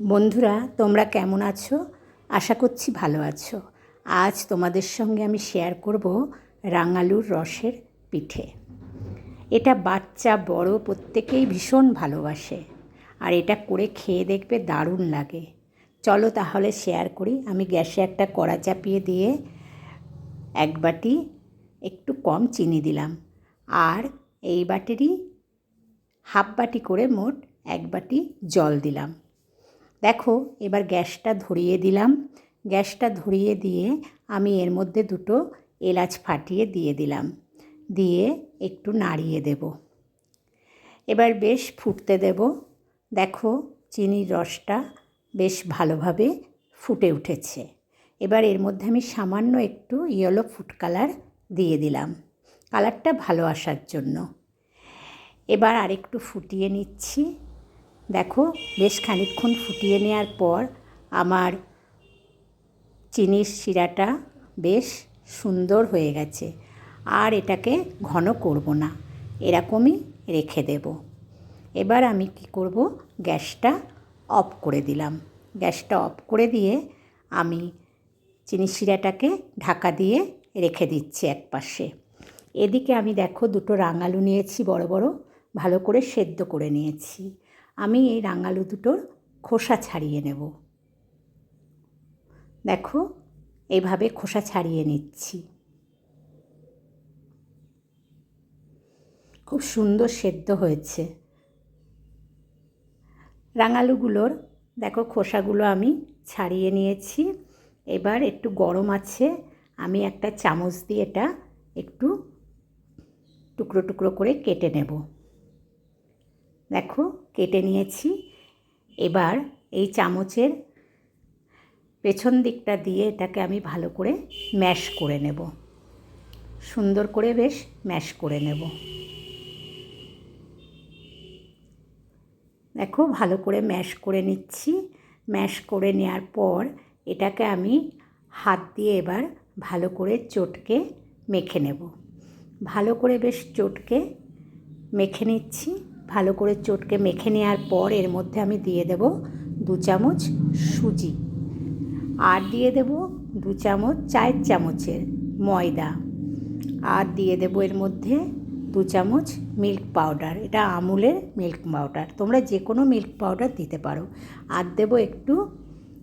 বন্ধুরা, তোমরা কেমন আছো? আশা করছি ভালো আছো। আজ তোমাদের সঙ্গে আমি শেয়ার করব রাঙালুর রসের পিঠে। এটা বাচ্চা, বড়, প্রত্যেকেই ভীষণ ভালোবাসে। আর এটা করে খেয়ে দেখবে দারুণ লাগে। চলো তাহলে শেয়ার করি। আমি গ্যাসে একটা কড়া চাপিয়ে দিয়ে এক বাটি একটু কম চিনি দিলাম। আর এই বাটিরই হাফ বাটি করে মোট এক বাটি জল দিলাম। দেখো, এবার গ্যাসটা ধরিয়ে দিলাম। গ্যাসটা ধরিয়ে দিয়ে আমি এর মধ্যে দুটো এলাচ ফাটিয়ে দিয়ে দিলাম। দিয়ে একটু নাড়িয়ে দেব। এবার বেশ ফুটতে দেব। দেখো, চিনির রসটা বেশ ভালোভাবে ফুটে উঠেছে। এবার এর মধ্যে আমি সামান্য একটু ইয়েলো ফুড কালার দিয়ে দিলাম। কালারটা ভালো আসার জন্য। এবার আরেকটু ফুটিয়ে নিচ্ছি। দেখো, বেশ খানিকক্ষণ ফুটিয়ে নেওয়ার পর আমার চিনির শিরাটা বেশ সুন্দর হয়ে গেছে। আর এটাকে ঘন করব না, এরকমই রেখে দেব। এবার আমি কি করব, গ্যাসটা অফ করে দিলাম। গ্যাসটা অফ করে দিয়ে আমি চিনি শিরাটাকে ঢাকা দিয়ে রেখে দিচ্ছি এক পাশে এদিকে আমি দেখো, দুটো রাঙালু নিয়েছি, বড় বড়, ভালো করে সেদ্ধ করে নিয়েছি। আমি এই রাঙালু দুটোর খোসা ছাড়িয়ে নেব। দেখো এইভাবে খোসা ছাড়িয়ে নিচ্ছি। খুব সুন্দর সেদ্ধ হয়েছে। রাঙালুগুলোর, দেখো, খোসাগুলো আমি ছাড়িয়ে নিয়েছি। এবার একটু গরম আছে, আমি একটা চামচ দিয়ে এটা একটু টুকরো টুকরো করে কেটে নেব। দেখো কেটে নিয়েছি। এবার এই চামচের পেছন দিকটা দিয়ে এটাকে আমি ভালো করে ম্যাশ করে নেব। সুন্দর করে বেশ ম্যাশ করে নেব। দেখো, ভালো করে ম্যাশ করে নিচ্ছি। ম্যাশ করে নেওয়ার পর এটাকে আমি হাত দিয়ে এবার ভালো করে চটকে মেখে নেব। ভালো করে বেশ চটকে মেখে নিচ্ছি। ভালো করে চটকে মেখে নেওয়ার পর এর মধ্যে আমি দিয়ে দেব দু চামচ সুজি। আর দিয়ে দেব দু চামচ চায়ের চামচের ময়দা। আর দিয়ে দেব এর মধ্যে দু চামচ মিল্ক পাউডার। এটা আমুলের মিল্ক পাউডার। তোমরা যে কোনো মিল্ক পাউডার দিতে পারো। আর দেব একটু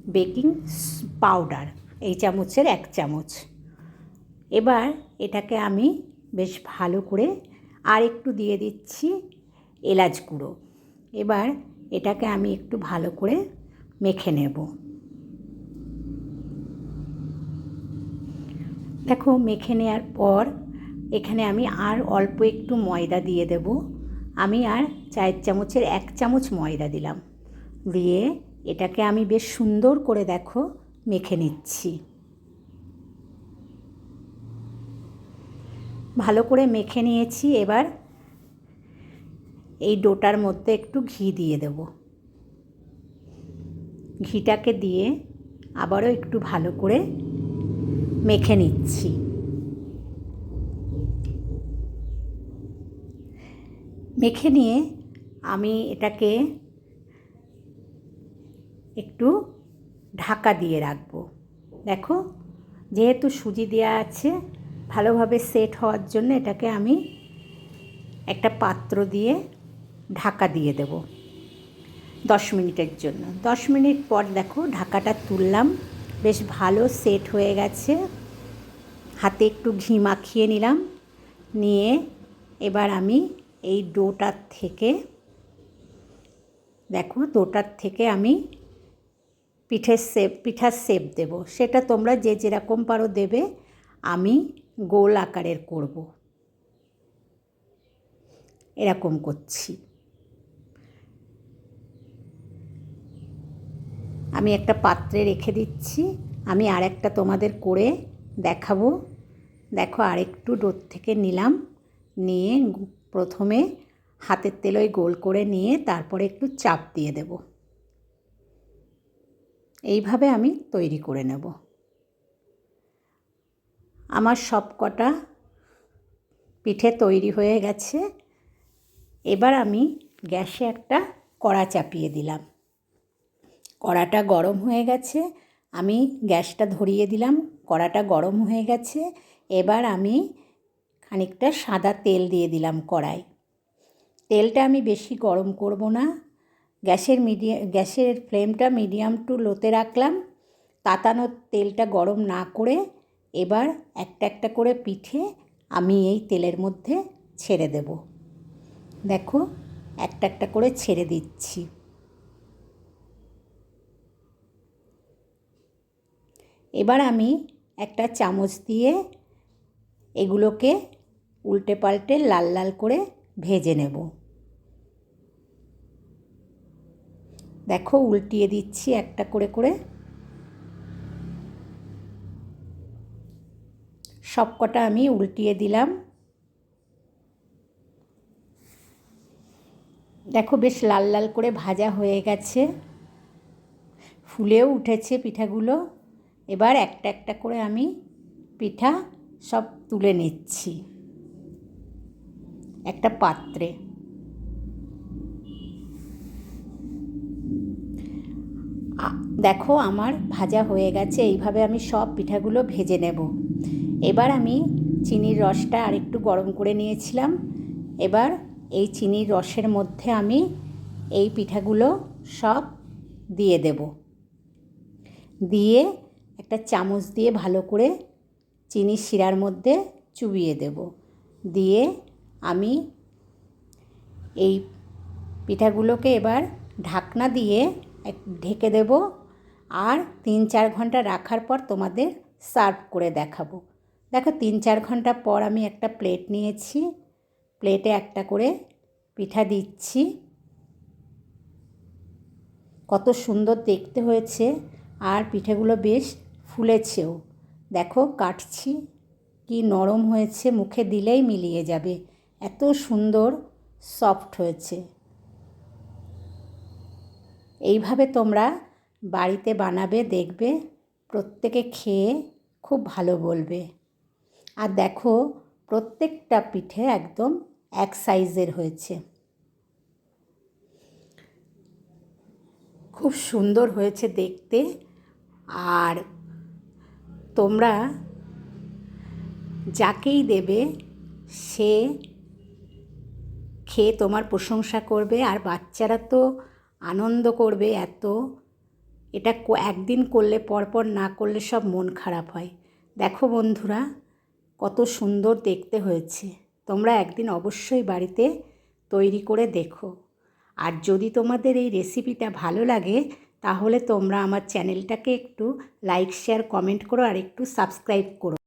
বেকিং পাউডার, এই চামচের এক চামচ। এবার এটাকে আমি বেশ ভালো করে আর একটু দিয়ে দিচ্ছি এলাচ গুঁড়ো। এবার এটাকে আমি একটু ভালো করে মেখে নেব। দেখো, মেখে নেওয়ার পর এখানে আমি আর অল্প একটু ময়দা দিয়ে দেব। আমি আর চায়ের চামচের এক চামচ ময়দা দিলাম। দিয়ে এটাকে আমি বেশ সুন্দর করে দেখো, মেখে নিচ্ছি। ভালো করে মেখে নিয়েছি। এবার এই ডোটার মধ্যে একটু ঘি দিয়ে দেব। ঘিটাকে দিয়ে আবারও একটু ভালো করে মেখে নিচ্ছি। মেখে নিয়ে আমি এটাকে একটু ঢাকা দিয়ে রাখব। দেখো, যেহেতু সুজি দেওয়া আছে, ভালোভাবে সেট হওয়ার জন্য এটাকে আমি একটা পাত্র দিয়ে ঢাকা দিয়ে দেব। দশ মিনিটের জন্য। দশ মিনিট পর দেখো ঢাকাটা তুললাম। বেশ ভালো সেট হয়ে গেছে। হাতে একটু ঘি মাখিয়ে নিলাম। নিয়ে এবার আমি এই ডোটার থেকে দেখো ডোটার থেকে আমি পিঠের সেপ পিঠার সেপ দেব। সেটা তোমরা যে যেরকম পারো দেবে। আমি গোল আকারের করব। এরকম করছি। আমি একটা পাত্রে রেখে দিচ্ছি। আমি আর একটা তোমাদের করে দেখাবো। দেখো, আরেকটু ডোর থেকে নিলাম। নিয়ে প্রথমে হাতের তেলোয় গোল করে নিয়ে তারপরে একটু চাপ দিয়ে দেব। এইভাবে আমি তৈরি করে নেব। আমার সব কটা পিঠে তৈরি হয়ে গেছে। এবার আমি গ্যাসে একটা কড়া চাপিয়ে দিলাম। কড়াটা গরম হয়ে গেছে। আমি গ্যাসটা ধরিয়ে দিলাম, কড়াটা গরম হয়ে গেছে। এবার আমি খানিকটা সাদা তেল দিয়ে দিলাম কড়াই। তেলটা আমি বেশি গরম করব না। গ্যাসের মিডিয়া, গ্যাসের ফ্লেমটা মিডিয়াম টু লোতে রাখলাম। তাতানো তেলটা গরম না করে এবার একটা একটা করে পিঠে আমি এই তেলের মধ্যে ছেড়ে দেব। দেখো, একটা একটা করে ছেড়ে দিচ্ছি। এবার আমি একটা চামচ দিয়ে এগুলোকে উল্টে পাল্টে লাল লাল করে ভেজে নেব। দেখো উল্টিয়ে দিচ্ছি একটা করে করে। সবকটা আমি উল্টিয়ে দিলাম। দেখো বেশ লাল লাল করে ভাজা হয়ে গেছে। ফুলেও উঠেছে পিঠাগুলো। এবার একটা একটা করে আমি পিঠা সব তুলে নিচ্ছি। একটা পাত্রে। দেখো আমার ভাজা হয়ে গেছে, এইভাবে আমি সব পিঠাগুলো ভেজে নেব। এবার আমি চিনির রসটা আরেকটু গরম করে নিয়েছিলাম। এবার এই চিনির রসের মধ্যে আমি এই পিঠাগুলো সব দিয়ে দেব। দিয়ে একটা চামচ দিয়ে ভালো করে চিনির শিরার মধ্যে চুবিয়ে দেব। দিয়ে আমি এই পিঠাগুলোকে এবার ঢাকনা দিয়ে ঢেকে দেব আর তিন চার ঘণ্টা রাখার পর তোমাদের সার্ভ করে দেখাবো। দেখো, তিন চার ঘণ্টা পর আমি একটা প্লেট নিয়েছি। প্লেটে একটা করে পিঠা দিচ্ছি। কত সুন্দর দেখতে হয়েছে। আর পিঠেগুলো বেশ ফুলেছেও। দেখো, কাটছি। কি নরম হয়েছে, মুখে দিলেই মিলিয়ে যাবে। এত সুন্দর, সফট হয়েছে। এইভাবে তোমরা বাড়িতে বানাবে, দেখবে, প্রত্যেকে খেয়ে খুব ভালো বলবে। আর দেখো, প্রত্যেকটা পিঠে একদম এক সাইজের হয়েছে। খুব সুন্দর হয়েছে দেখতে। আর তোমরা যাকেই দেবে, সে খেয়ে তোমার প্রশংসা করবে আর বাচ্চারা তো আনন্দ করবে এত। এটা একদিন করলে, পরপর না করলে সব মন খারাপ হয়। দেখো বন্ধুরা, কত সুন্দর দেখতে হয়েছে। তোমরা একদিন অবশ্যই বাড়িতে তৈরি করে দেখো। আর যদি তোমাদের এই রেসিপিটা ভালো লাগে তাহলে তোমরা আমার চ্যানেলটাকে একটু লাইক শেয়ার কমেন্ট করো আর একটু সাবস্ক্রাইব করো।